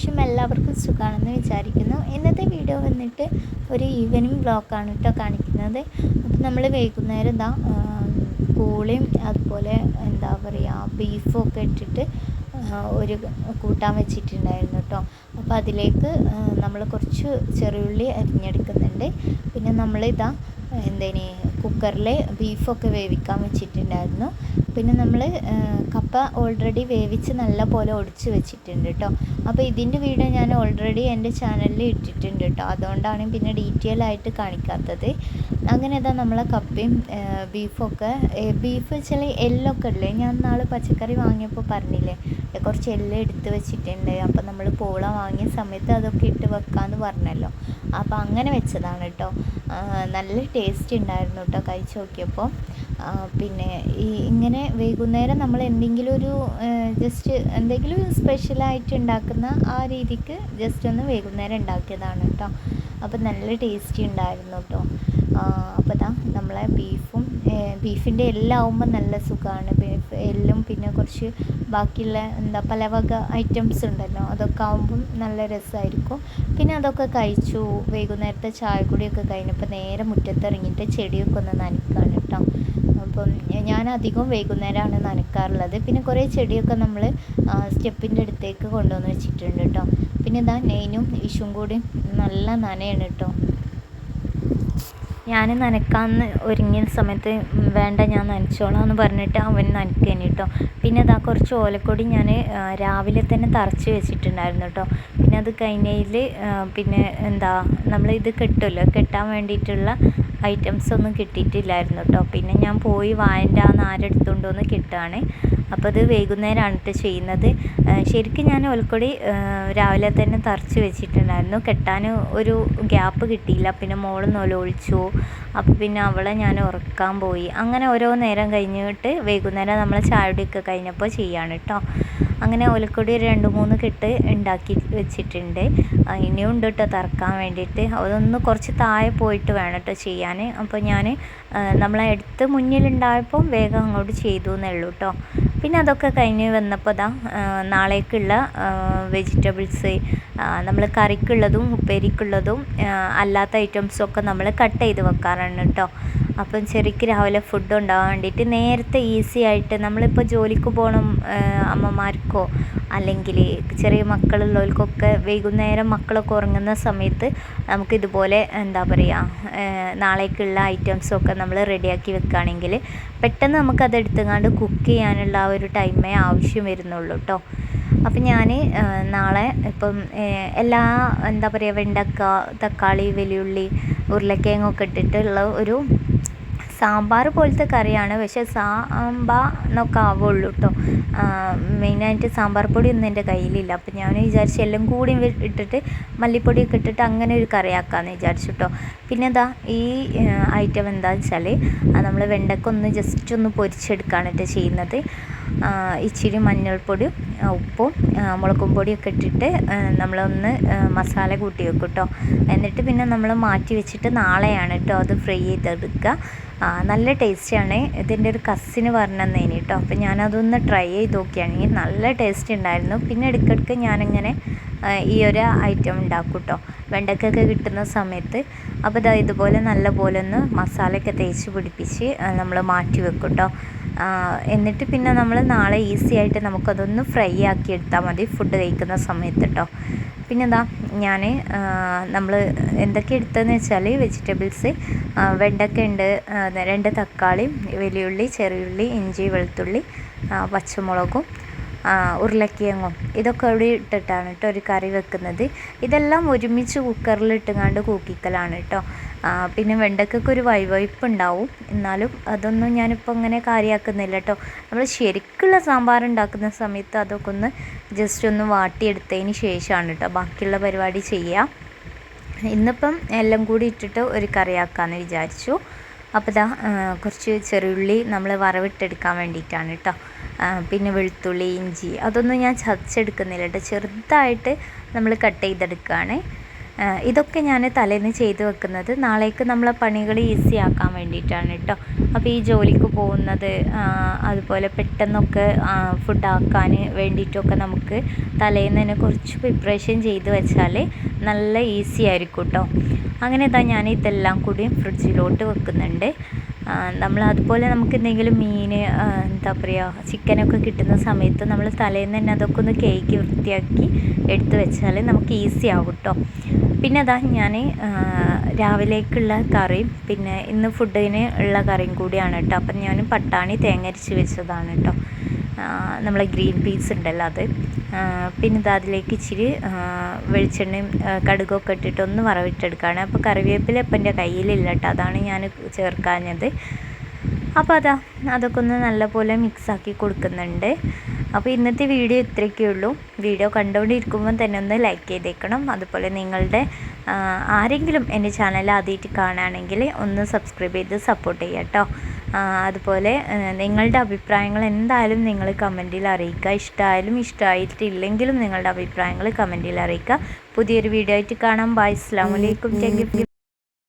വിശേഷം എല്ലാവർക്കും സുഖമാണെന്ന് വിചാരിക്കുന്നു. ഇന്നത്തെ വീഡിയോ വന്നിട്ട് ഒരു ഈവനിങ് ബ്ലോക്കാണ് കേട്ടോ കാണിക്കുന്നത്. അപ്പോൾ നമ്മൾ വൈകുന്നേരം എന്താ പൂളിയും അതുപോലെ എന്താ പറയുക ബീഫും ഒക്കെ ഇട്ടിട്ട് ഒരു കൂട്ടാൻ വെച്ചിട്ടുണ്ടായിരുന്നു കേട്ടോ അപ്പോൾ അതിലേക്ക് നമ്മൾ കുറച്ച് ചെറിയുള്ളി അരിഞ്ഞെടുക്കുന്നുണ്ട്. പിന്നെ നമ്മളിതാ എന്തേനി കുക്കറിൽ ബീഫൊക്കെ വേവിക്കാൻ വെച്ചിട്ടുണ്ടായിരുന്നു. പിന്നെ നമ്മൾ കപ്പ ഓൾറെഡി വേവിച്ച് നല്ല പോലെ ഒടിച്ച് വെച്ചിട്ടുണ്ട് കേട്ടോ അപ്പോൾ ഇതിന്റെ വീഡിയോ ഞാൻ ഓൾറെഡി എന്റെ ചാനലിൽ ഇട്ടിട്ടുണ്ട് കേട്ടോ അതുകൊണ്ടാണ് പിന്നെ ഡീറ്റെയിൽ ആയിട്ട് കാണിക്കാത്തത്. അങ്ങനെ ഇതാ നമ്മളെ കപ്പയും ബീഫൊക്കെ ബീഫ് വെച്ചാൽ എല്ലൊക്കെ ഇല്ലേ? ഞാൻ നാളെ പച്ചക്കറി വാങ്ങിയപ്പോൾ പറഞ്ഞില്ലേ കുറച്ച് എല്ല് എടുത്ത് വെച്ചിട്ടുണ്ട്. അപ്പോൾ നമ്മൾ പോള വാങ്ങിയ സമയത്ത് അതൊക്കെ ഇട്ട് വെക്കാമെന്ന് പറഞ്ഞല്ലോ. അപ്പോൾ അങ്ങനെ വെച്ചതാണ് കേട്ടോ നല്ല ടേസ്റ്റ് ഉണ്ടായിരുന്നു കേട്ടോ കഴിച്ച് നോക്കിയപ്പോൾ പിന്നെ ഈ ഇങ്ങനെ വൈകുന്നേരം നമ്മൾ എന്തെങ്കിലും ഒരു ജസ്റ്റ് എന്തെങ്കിലും സ്പെഷ്യലായിട്ട് ഉണ്ടാക്കുന്ന ആ രീതിക്ക് ജസ്റ്റ് ഒന്ന് വൈകുന്നേരം ഉണ്ടാക്കിയതാണ് കേട്ടോ. അപ്പോൾ നല്ല ടേസ്റ്റി ഉണ്ടായിരുന്നു കേട്ടോ. അപ്പോൾ ഇതാ നമ്മളെ ബീഫും ബീഫിന്റെ എല്ലാം ആവുമ്പോൾ നല്ല സുഖമാണ് ബീഫ് എല്ലും പിന്നെ കുറച്ച് ബാക്കിയുള്ള എന്താ പല വക ഐറ്റംസ് ഉണ്ടല്ലോ അതൊക്കെ ആവുമ്പം നല്ല രസമായിരിക്കും പിന്നെ അതൊക്കെ കഴിച്ചു വൈകുന്നേരത്തെ ചായ കൂടിയൊക്കെ കഴിഞ്ഞപ്പോൾ നേരെ മുറ്റത്തിറങ്ങിയിട്ട് ചെടിയൊക്കെ ഒന്ന് നനയ്ക്കുകയാണ് കേട്ടോ. അപ്പം ഞാൻ അധികം വൈകുന്നേരമാണ് നനക്കാറുള്ളത്. പിന്നെ കുറേ ചെടിയൊക്കെ നമ്മൾ സ്റ്റെപ്പിന്റെ അടുത്തേക്ക് കൊണ്ടുവന്ന് വെച്ചിട്ടുണ്ട് കേട്ടോ പിന്നെ ഇതാ നെയ്നും ഇഷും കൂടി നല്ല നനയാണ് കേട്ടോ ഞാൻ നനക്കാന്ന് ഒരുങ്ങിയ സമയത്ത് വേണ്ട ഞാൻ നനച്ചോളാം എന്ന് പറഞ്ഞിട്ട് അവൻ നനക്കേനി കേട്ടോ പിന്നെ ഇതാ കുറച്ച് ഓലക്കൊടി ഞാൻ രാവിലെ തന്നെ തറച്ച് വെച്ചിട്ടുണ്ടായിരുന്നു കേട്ടോ പിന്നെ അത് കഴിഞ്ഞതിൽ പിന്നെ എന്താ നമ്മൾ ഇത് കെട്ടുമല്ലോ കെട്ടാൻ വേണ്ടിയിട്ടുള്ള ഐറ്റംസ് ഒന്നും കിട്ടിയിട്ടില്ലായിരുന്നു കേട്ടോ പിന്നെ ഞാൻ പോയി വായന്റെ ആ നാരെടുത്തുകൊണ്ട് വന്ന് കിട്ടുകയാണ് അപ്പോൾ അത് വൈകുന്നേരമാണ് കേട്ടോ ചെയ്യുന്നത് ശരിക്കും ഞാൻ ഒലക്കൊടി രാവിലെ തന്നെ തറച്ച് വെച്ചിട്ടുണ്ടായിരുന്നു. കെട്ടാൻ ഒരു ഗ്യാപ്പ് കിട്ടിയില്ല. പിന്നെ മോൾ നൊലൊളിച്ചു അപ്പോൾ പിന്നെ അവളെ ഞാൻ ഉറക്കാൻ പോയി. അങ്ങനെ ഓരോ നേരം കഴിഞ്ഞിട്ട് വൈകുന്നേരം നമ്മൾ ചായയുടെയൊക്കെ കഴിഞ്ഞപ്പോൾ ചെയ്യാണ് കേട്ടോ അങ്ങനെ ഓലക്കൊടി ഒരു രണ്ട് മൂന്ന് കെട്ട് ഉണ്ടാക്കി വെച്ചിട്ടുണ്ട്. ഇനിയും ഉണ്ട് കേട്ടോ തറക്കാൻ വേണ്ടിയിട്ട്. അതൊന്ന് കുറച്ച് താഴെ പോയിട്ട് വേണം കേട്ടോ ചെയ്യാൻ. അപ്പോൾ ഞാൻ നമ്മളെ അടുത്ത് മുന്നിലുണ്ടായപ്പോൾ വേഗം അങ്ങോട്ട് ചെയ്തു എന്നേ ഉള്ളൂ കേട്ടോ പിന്നെ അതൊക്കെ കഴിഞ്ഞ് വന്നപ്പോൾ ദാ നാളേക്കുള്ള വെജിറ്റബിൾസ് നമ്മൾ കറിക്കുള്ളതും ഉപ്പേരിക്കുള്ളതും അല്ലാത്ത ഐറ്റംസും ഒക്കെ നമ്മൾ കട്ട് ചെയ്ത് വെക്കാറാണ് കേട്ടോ അപ്പം ചെറിക്ക് രാവിലെ ഫുഡ് ഉണ്ടാവാൻ വേണ്ടിയിട്ട് നേരത്തെ ഈസി ആയിട്ട് നമ്മളിപ്പോൾ ജോലിക്ക് പോകണം അമ്മമാർക്കോ അല്ലെങ്കിൽ ചെറിയ മക്കളുള്ളവർക്കൊക്കെ വൈകുന്നേരം മക്കളൊക്കെ ഉറങ്ങുന്ന സമയത്ത് നമുക്ക് ഇതുപോലെ എന്താ പറയുക നാളേക്കുള്ള ഐറ്റംസൊക്കെ നമ്മൾ റെഡിയാക്കി വെക്കുകയാണെങ്കിൽ പെട്ടെന്ന് നമുക്കത് എടുത്തുകൊണ്ട് കുക്ക് ചെയ്യാനുള്ള ആ ഒരു ടൈമേ ആവശ്യം വരുന്നുള്ളൂ കേട്ടോ അപ്പം ഞാൻ നാളെ ഇപ്പം എല്ലാ എന്താ പറയുക വെണ്ടക്ക തക്കാളി വലിയുള്ളി ഉരുളക്കിഴങ്ങൊക്കെ ഇട്ടിട്ടുള്ള ഒരു സാമ്പാർ പോലത്തെ കറിയാണ്. പക്ഷേ സാമ്പാ എന്നൊക്കെ ആവുള്ളൂ കേട്ടോ മെയിനായിട്ട് സാമ്പാർ പൊടി ഒന്നും എന്റെ കയ്യിലില്ല. അപ്പം ഞാൻ വിചാരിച്ചു എല്ലാം കൂടി ഇട്ടിട്ട് മല്ലിപ്പൊടിയൊക്കെ ഇട്ടിട്ട് അങ്ങനെ ഒരു കറിയാക്കാമെന്ന് വിചാരിച്ചു കേട്ടോ പിന്നെ എന്താ ഈ ഐറ്റം എന്താണെന്ന് വെച്ചാൽ നമ്മൾ വെണ്ടക്ക ഒന്ന് ജസ്റ്റ് ഒന്ന് പൊരിച്ചെടുക്കുകയാണ് കേട്ടോ ചെയ്യുന്നത്. ഇച്ചിരി മഞ്ഞൾപ്പൊടിയും ഉപ്പും മുളകും പൊടിയൊക്കെ ഇട്ടിട്ട് നമ്മളൊന്ന് മസാല കൂട്ടി വെക്കും കേട്ടോ എന്നിട്ട് പിന്നെ നമ്മൾ മാറ്റി വെച്ചിട്ട് നാളെയാണ് കേട്ടോ അത് ഫ്രൈ ചെയ്തെടുക്കുക. നല്ല ടേസ്റ്റിയാണ് ഇതിന്റെ ഒരു കസിന് പറഞ്ഞതന്നേനി കേട്ടോ അപ്പോൾ ഞാനതൊന്ന് ട്രൈ ചെയ്ത് നോക്കിയാണെങ്കിൽ നല്ല ടേസ്റ്റ് ഉണ്ടായിരുന്നു. പിന്നെ ഇടയ്ക്കിടയ്ക്ക് ഞാനിങ്ങനെ ഈ ഒരു ഐറ്റം ഉണ്ടാക്കും കേട്ടോ വെണ്ടയ്ക്കൊക്കെ കിട്ടുന്ന സമയത്ത്. അപ്പോൾ ഇതാ ഇതുപോലെ നല്ല പോലെ ഒന്ന് മസാലയൊക്കെ തേച്ച് പിടിപ്പിച്ച് നമ്മൾ മാറ്റി വെക്കും കേട്ടോ എന്നിട്ട് പിന്നെ നമ്മൾ നാളെ ഈസി ആയിട്ട് നമുക്കതൊന്ന് ഫ്രൈ ആക്കി എടുത്താൽ മതി ഫുഡ് കഴിക്കുന്ന സമയത്ത് കേട്ടോ പിന്നെ എന്താ ഞാൻ നമ്മൾ എന്തൊക്കെ എടുത്തതെന്ന് വെച്ചാൽ വെജിറ്റബിൾസ് വെണ്ടക്ക ഉണ്ട് രണ്ട് തക്കാളി വലിയുള്ളി ചെറിയുള്ളി ഇഞ്ചി വെളുത്തുള്ളി പച്ചമുളകും ഉരുളക്കിഴങ്ങും ഇതൊക്കെ അവിടെ ഇട്ടിട്ടാണ് കേട്ടോ ഒരു കറി വെക്കുന്നത്. ഇതെല്ലാം ഒരുമിച്ച് കുക്കറിൽ ഇട്ടുങ്ങാണ്ട് കൂക്കിക്കലാണ് കേട്ടോ പിന്നെ വെണ്ടയ്ക്കൊക്കെ ഒരു വൈവയ്പ്പ് ഉണ്ടാവും എന്നാലും അതൊന്നും ഞാനിപ്പോൾ അങ്ങനെ കാര്യമാക്കുന്നില്ല കേട്ടോ നമ്മൾ ശരിക്കുള്ള സാമ്പാർ ഉണ്ടാക്കുന്ന സമയത്ത് അതൊക്കെ ഒന്ന് ജസ്റ്റ് ഒന്ന് വാട്ടിയെടുത്തതിന് ശേഷമാണ് കേട്ടോ ബാക്കിയുള്ള പരിപാടി ചെയ്യുക ഇന്നിപ്പം എല്ലാം കൂടി ഇട്ടിട്ട് ഒരു കറിയാക്കാമെന്ന് വിചാരിച്ചു. അപ്പോൾ ഇതാ കുറച്ച് ചെറുള്ളി നമ്മൾ വറവിട്ടെടുക്കാൻ വേണ്ടിയിട്ടാണ് കേട്ടോ പിന്നെ വെളുത്തുള്ളി ഇഞ്ചി അതൊന്നും ഞാൻ ചതച്ചെടുക്കുന്നില്ല കേട്ടോ ചെറുതായിട്ട് നമ്മൾ കട്ട് ചെയ്തെടുക്കുകയാണ് ഇതൊക്കെ ഞാൻ തലേന്ന് ചെയ്ത് വെക്കുന്നത് നാളേക്ക് നമ്മളെ പണികൾ ഈസി ആക്കാൻ വേണ്ടിയിട്ടാണ് കേട്ടോ അപ്പോൾ ഈ ജോലിക്ക് പോകുന്നത് അതുപോലെ പെട്ടെന്നൊക്കെ ഫുഡ് ആക്കാൻ വേണ്ടിയിട്ടൊക്കെ നമുക്ക് തലേന്ന് തന്നെ കുറച്ച് പ്രിപ്പറേഷൻ ചെയ്ത് വെച്ചാൽ നല്ല ഈസി ആയിരിക്കും കേട്ടോ അങ്ങനെ ഇതാ ഞാൻ ഇതെല്ലാം കൂടി ഫ്രിഡ്ജിലോട്ട് വെക്കുന്നുണ്ട്. നമ്മൾ അതുപോലെ നമുക്ക് എന്തെങ്കിലും മീൻ എന്താ പറയുക ചിക്കനൊക്കെ കിട്ടുന്ന സമയത്ത് നമ്മൾ തലേന്ന് തന്നെ അതൊക്കെ ഒന്ന് കേക്ക് വൃത്തിയാക്കി എടുത്തു വെച്ചാൽ നമുക്ക് ഈസി ആവും കേട്ടോ പിന്നെ അതാ ഞാൻ രാവിലേക്കുള്ള കറിയും പിന്നെ ഇന്ന് ഫുഡിന് ഉള്ള കറിയും കൂടിയാണ് കേട്ടോ അപ്പം ഞാൻ പട്ടാണി തേങ്ങ അരച്ച് വെച്ചതാണ് കേട്ടോ നമ്മളെ ഗ്രീൻ പീസ് ഉണ്ടല്ലോ അത്. പിന്നെ ഇത് അതിലേക്ക് ഇച്ചിരി വെളിച്ചെണ്ണയും കടുകൊക്കെ ഇട്ടിട്ട് ഒന്ന് വറവിട്ടെടുക്കുകയാണ് അപ്പോൾ കറിവേപ്പില ഇപ്പം എന്റെ കയ്യിലില്ല കേട്ടോ അതാണ് ഞാൻ ചേർക്കാഞ്ഞത്. അപ്പോൾ അതാ അതൊക്കെ ഒന്ന് നല്ലപോലെ മിക്സാക്കി കൊടുക്കുന്നുണ്ട്. അപ്പോൾ ഇന്നത്തെ വീഡിയോ ഇത്രയൊക്കെ ഉള്ളൂ. വീഡിയോ കണ്ടുകൊണ്ടിരിക്കുമ്പോൾ തന്നെ ഒന്ന് ലൈക്ക് ചെയ്തേക്കണം. അതുപോലെ നിങ്ങളുടെ ആരെങ്കിലും എന്റെ ചാനൽ ആദ്യമായിട്ട് കാണുകയാണെങ്കിൽ ഒന്ന് സബ്സ്ക്രൈബ് ചെയ്ത് സപ്പോർട്ട് ചെയ്യുക കേട്ടോ അതുപോലെ നിങ്ങളുടെ അഭിപ്രായങ്ങൾ എന്തായാലും നിങ്ങൾ കമന്റിൽ അറിയിക്കുക. ഇഷ്ടമായാലും ഇഷ്ടമായിട്ടില്ലെങ്കിലും നിങ്ങളുടെ അഭിപ്രായങ്ങൾ കമന്റിൽ അറിയിക്കുക. പുതിയൊരു വീഡിയോ ആയിട്ട് കാണാം. ബൈ. അസ്സാം വലൈക്കും